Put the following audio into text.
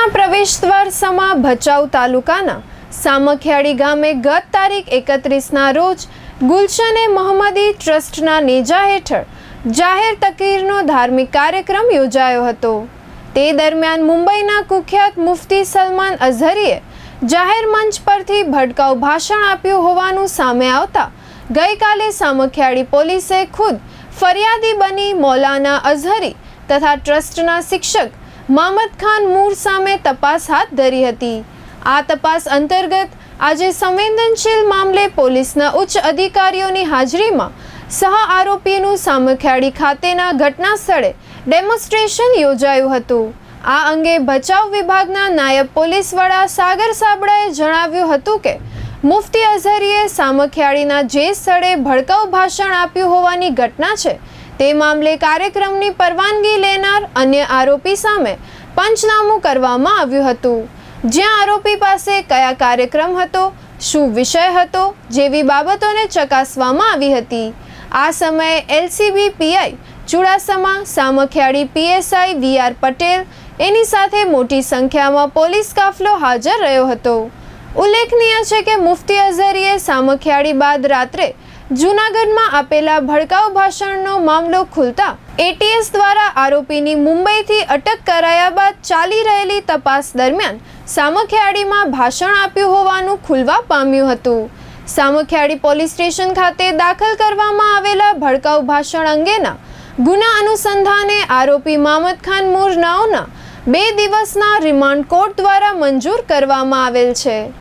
કચ્છના પ્રવેશદ્વાર સમા ભચાઉ તાલુકાના સામખિયાળી ગામે ગત તારીખ એકત્રીસના રોજ ગુલશને મોહમ્મદી ટ્રસ્ટના નેજા હેઠળ જાહેર તકરીરનો ધાર્મિક કાર્યક્રમ યોજાયો હતો. તે દરમિયાન મુંબઈના કુખ્યાત મુફતી સલમાન અઝહરીએ જાહેર મંચ પરથી ભડકાઉ ભાષણ આપ્યું હોવાનું સામે આવતા ગઈકાલે સામખિયાળી પોલીસે ખુદ ફરિયાદી બની મૌલાના અઝહરી તથા ટ્રસ્ટના શિક્ષક મામદ ખાન મૂર સામે તપાસ હાથ ધરી હતી. આ તપાસ અંતર્ગત આજે સંવેદનશીલ મામલે પોલીસના ઉચ્ચ અધિકારીઓની હાજરીમાં સહ આરોપીનું સામખિયાળી ખાતેના ઘટના સ્થળે ડેમોન્સ્ટ્રેશન યોજાયું હતું. આ અંગે બચાવ વિભાગના નાયબ પોલીસ વડા સાગર સાબડાએ જણાવ્યું હતું કે, મુફતી અઝહરીએ સામખિયાળીના જે સ્થળે ભડકાઉ ભાષણ આપ્યું હોવાની ઘટના છે તે મામલે કાર્યક્રમની પરવાનગી લેનાર અન્ય આરોપી સામે પંચનામું કરવામાં આવ્યું હતું. જ્યાં આરોપી પાસે કયા કાર્યક્રમ હતો, શું વિષય હતો, જેવી બાબતોને ચકાસવામાં આવી હતી. આ સમયે LCB PI Chudasama, Samakhiyali PSI V R Patel એની સાથે મોટી સંખ્યામાં પોલીસ કાફલો હાજર રહ્યો હતો. ઉલ્લેખનીય છે કે મુફતી અઝહરીએ સામખિયાળી બાદ રાત્રે જૂનાગઢમાં આપેલા ભડકાઉ ભાષણનો મામલો ખુલતા એટીએસ દ્વારા આરોપીની મુંબઈથી અટક કરાયા બાદ ચાલી રહેલી તપાસ દરમિયાન સામખિયાળીમાં ભાષણ આપ્યું હોવાનું ખુલવા પામ્યું હતું. સામખિયાળી પોલીસ સ્ટેશન ખાતે દાખલ કરવામાં આવેલા ભડકાઉ ભાષણ અંગેના ગુના અનુસંધાને આરોપી મામદ ખાન મૂર નાઓના બે દિવસના રિમાન્ડ કોર્ટ દ્વારા મંજૂર કરવામાં આવેલ છે.